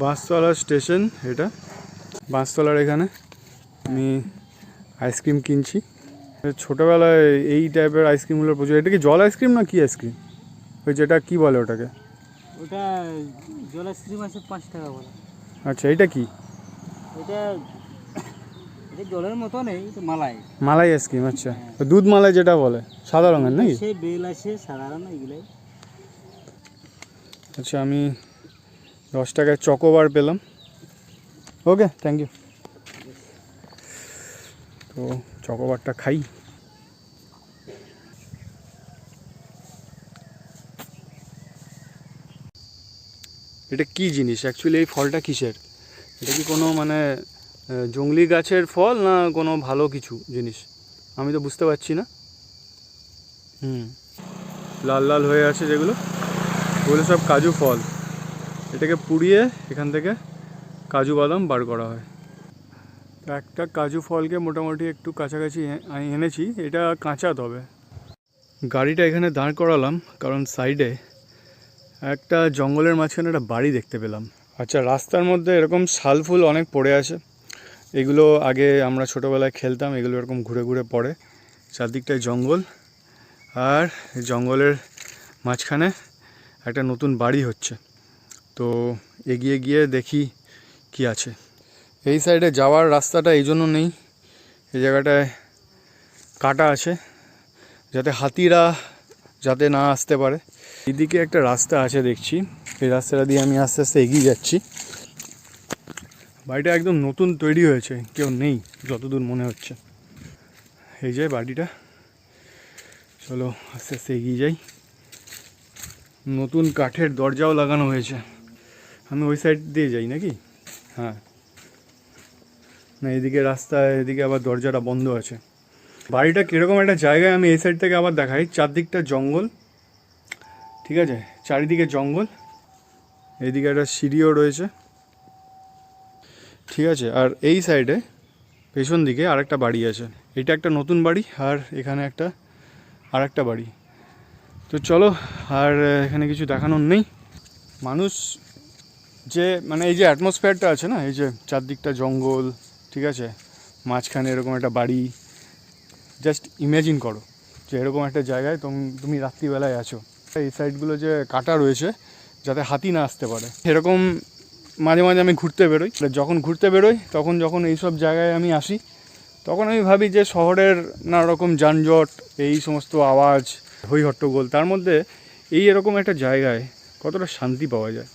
Banshtala station এটা। বাঁশতলার এখানে আমি আইসক্রিম কিনছি। ছোটোবেলায় এই টাইপের আইসক্রিমগুলো প্রচুর। এটা কি জল আইসক্রিম না কি আইসক্রিম ওই যেটা কি বলে ওটাকে? ওটা জল আইসক্রিম আছে পাঁচ টাকা বলে। আচ্ছা এটা কি? এটা এটা জলের মতো নেই মালাই। মালাই আইসক্রিম আচ্ছা। দুধ মালাই যেটা বলে সাদা রঙের নাকি? সে বেল আছে সাধারণ এগুলাই। আচ্ছা আমি দশ টাকায় চকোবার পেলাম। ওকে থ্যাংক ইউ তো চকোবারটা খাই। এটা কি জিনিস? অ্যাকচুয়ালি এই ফলটা কিসের? এটা কি কোনো মানে জংলি গাছের ফল না কোনো ভালো কিছু জিনিস? আমি তো বুঝতে পারছি না। হুম। লাল লাল হয়ে আছে যেগুলো। ওগুলো সব কাজু ফল। এটাকে পুড়িয়ে এখান থেকে কাজু বাদাম বার করা হয়। তো একটা কাজু ফলকে মোটামুটি একটু কাছাকাছি এনেছি এটা কাঁচা তবে। গাড়িটা এখানে দাঁড় করালাম কারণ সাইডে একটা জঙ্গলের মাঝখানে একটা বাড়ি দেখতে পেলাম। আচ্ছা রাস্তার মধ্যে এরকম শাল ফুল অনেক পড়ে আছে। এগুলো আগে আমরা ছোটোবেলায় খেলতাম এগুলো এরকম ঘুরে ঘুরে পড়ে। চারদিকটায় জঙ্গল আর জঙ্গলের মাঝখানে একটা নতুন বাড়ি হচ্ছে। তো এগিয়ে গিয়ে দেখি কি আছে। এই সাইডে যাওয়ার রাস্তাটা এই জন্য নেই, এই জায়গাটায় কাটা আছে, যাতে হাতিরা যাতে না আসতে পারে। এদিকে একটা রাস্তা আছে দেখছি, এই রাস্তাটা দিয়ে আমি আস্তে আস্তে এগিয়ে যাচ্ছি। বাড়িটা একদম নতুন তৈরি হয়েছে, কেউ নেই, যতদূর মনে হচ্ছে। এই যে বাড়িটা, চলো আস্তে আস্তে এগিয়ে যাই। নতুন কাঠের দরজাও লাগানো হয়েছে। আমি ওই সাইড দিয়ে যাই নাকি? হ্যাঁ। না এদিকে রাস্তা এদিকে আবার দরজাটা বন্ধ আছে। বাড়িটা কীরকম? একটা জায়গায় আমি এই সাইড থেকে আবার দেখাই। চারদিকটা জঙ্গল, ঠিক আছে? চারিদিকে জঙ্গল। এইদিকে একটা সিঁড়িও রয়েছে, ঠিক আছে? আর এই সাইডে পেছন দিকে আরেকটা বাড়ি আছে। এটা একটা নতুন বাড়ি আর এখানে একটা আর একটা বাড়ি। তো চলো, আর এখানে কিছু দেখানোর নেই। মানুষ যে মানে এই যে অ্যাটমসফিয়ারটা আছে না, এই যে চারদিকটা জঙ্গল, ঠিক আছে? মাঝখানে এরকম একটা বাড়ি। জাস্ট ইমাজিন করো যে এরকম একটা জায়গায় তুমি তুমি রাত্রিবেলায় আছো। এই সাইডগুলো যে কাটা রয়েছে, যাতে হাতি না আসতে পারে। এরকম মাঝে মাঝে আমি ঘুরতে বেরোই। যখন ঘুরতে বেরোই, তখন যখন এইসব জায়গায় আমি আসি, তখন আমি ভাবি যে শহরের নানা রকম যানজট, এই সমস্ত আওয়াজ হই হট্টগোল তার মধ্যে এই এরকম একটা জায়গায় কতটা শান্তি পাওয়া যায়।